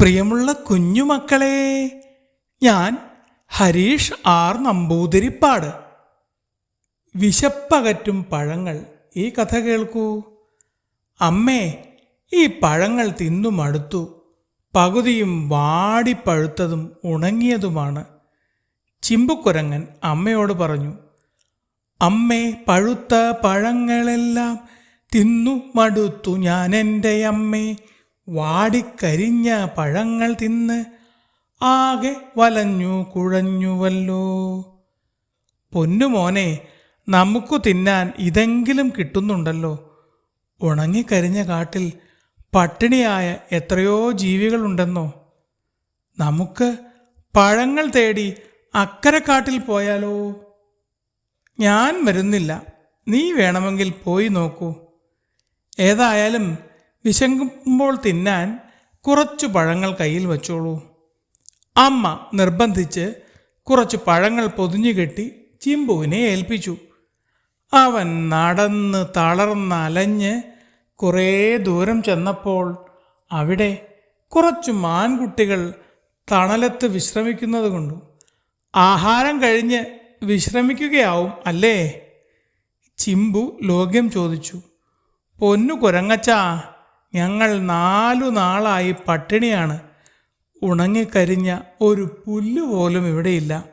പ്രിയമുള്ള കുഞ്ഞുമക്കളെ ഞാൻ ഹരീഷ് ആർ നമ്പൂതിരിപ്പാട്. വിശപ്പകറ്റും പഴങ്ങൾ ഈ കഥ കേൾക്കൂ. അമ്മേ ഈ പഴങ്ങൾ തിന്നു മടുത്തു. പകുതിയും വാടിപ്പഴുത്തതും ഉണങ്ങിയതുമാണ്. ചിമ്പുക്കുരങ്ങൻ അമ്മയോട് പറഞ്ഞു അമ്മേ പഴുത്ത പഴങ്ങളെല്ലാം തിന്നു മടുത്തു ഞാൻ എന്റെ അമ്മേ. വാടിക്കരിഞ്ഞ പഴങ്ങൾ തിന്ന് ആകെ വലഞ്ഞു കുഴഞ്ഞുവല്ലോ. പൊന്നുമോനെ നമുക്കു തിന്നാൻ ഇതെങ്കിലും കിട്ടുന്നുണ്ടല്ലോ. ഉണങ്ങിക്കരിഞ്ഞ കാട്ടിൽ പട്ടിണിയായ എത്രയോ ജീവികളുണ്ടെന്നോ. നമുക്ക് പഴങ്ങൾ തേടി അക്കരെ കാട്ടിൽ പോയാലോ? ഞാൻ വരുന്നില്ല. നീ വേണമെങ്കിൽ പോയി നോക്കൂ. ഏതായാലും വിശക്കുമ്പോൾ തിന്നാൻ കുറച്ചു പഴങ്ങൾ കയ്യിൽ വച്ചോളൂ. അമ്മ നിർബന്ധിച്ച് കുറച്ച് പഴങ്ങൾ പൊതിഞ്ഞുകെട്ടി ചിമ്പുവിനെ ഏൽപ്പിച്ചു. അവൻ നടന്ന് തളർന്നലഞ്ഞ് കുറേ ദൂരം ചെന്നപ്പോൾ അവിടെ കുറച്ചു മാൻകുട്ടികൾ തണലത്ത് വിശ്രമിക്കുന്നത് കൊണ്ടു. ആഹാരം കഴിഞ്ഞ് വിശ്രമിക്കുകയാവും അല്ലേ? ചിമ്പു ലോക്യം ചോദിച്ചു. പൊന്നു കുരങ്ങച്ചാ ഞങ്ങൾ നാലു നാളായി പട്ടിണിയാണ്. ഉണങ്ങിക്കരിഞ്ഞ ഒരു പുല്ല് പോലും ഇവിടെയില്ല.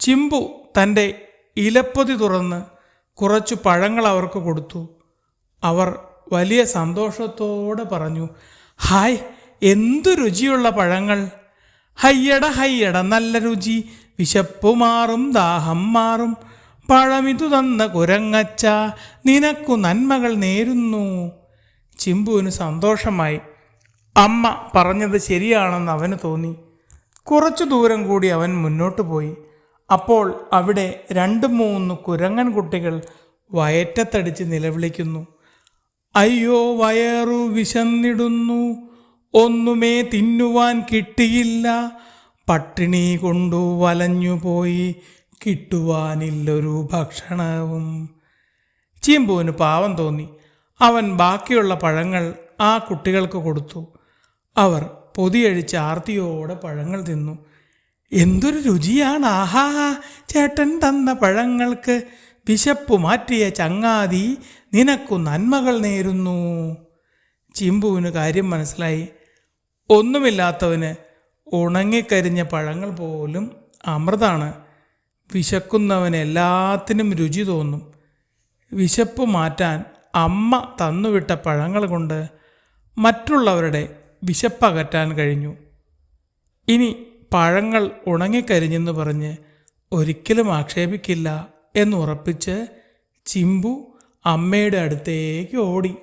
ചിമ്പു തന്റെ ഇലപ്പൊതി തുറന്ന് കുറച്ച് പഴങ്ങൾ അവർക്ക് കൊടുത്തു. അവർ വലിയ സന്തോഷത്തോടെ പറഞ്ഞു ഹായ് എന്തു രുചിയുള്ള പഴങ്ങൾ? ഹയ്യട ഹയ്യട നല്ല രുചി. വിശപ്പു മാറും ദാഹം മാറും. പഴമിതു തന്ന കുരങ്ങച്ച നിനക്കു നന്മകൾ നേരുന്നു. ചിമ്പുവിന് സന്തോഷമായി അമ്മ പറഞ്ഞത് ശരിയാണെന്ന് അവന് തോന്നി. കുറച്ചു ദൂരം കൂടി അവൻ മുന്നോട്ട് പോയി. അപ്പോൾ അവിടെ രണ്ട് മൂന്ന് കുരങ്ങൻ കുട്ടികൾ വയറ്റത്തടിച്ച് നിലവിളിക്കുന്നു. അയ്യോ വയറു വിശന്നിടുന്നു. ഒന്നുമേ തിന്നുവാൻ കിട്ടിയില്ല. പട്ടിണി കൊണ്ടു വലഞ്ഞുപോയി കിട്ടുവാനില്ലൊരു ഭക്ഷണവും. ചീമ്പുവിന് പാവം തോന്നി. അവൻ ബാക്കിയുള്ള പഴങ്ങൾ ആ കുട്ടികൾക്ക് കൊടുത്തു. അവർ പൊതിയഴിച്ച് ആർത്തിയോടെ പഴങ്ങൾ തിന്നു. എന്തൊരു രുചിയാണ്. ആഹാ ചേട്ടൻ തന്ന പഴങ്ങൾക്ക് വിശപ്പ് മാറ്റിയ ചങ്ങാതി നിനക്കു നന്മകൾ നേരുന്നു. ചിമ്പുവിന് കാര്യം മനസ്സിലായി. ഒന്നുമില്ലാത്തവന് ഉണങ്ങിക്കരിഞ്ഞ പഴങ്ങൾ പോലും അമൃതാണ്. വിശക്കുന്നവന് എല്ലാത്തിനും രുചി തോന്നും. വിശപ്പ് മാറ്റാൻ അമ്മ തന്നുവിട്ട പഴങ്ങൾ കൊണ്ട് മറ്റുള്ളവരുടെ വിശപ്പകറ്റാൻ കഴിഞ്ഞു. ഇനി പഴങ്ങൾ ഉണങ്ങിക്കരിഞ്ഞെന്ന് പറഞ്ഞ് ഒരിക്കലും ആക്ഷേപിക്കില്ല എന്നുറപ്പിച്ച് ചിമ്പു അമ്മയുടെ അടുത്തേക്ക് ഓടി.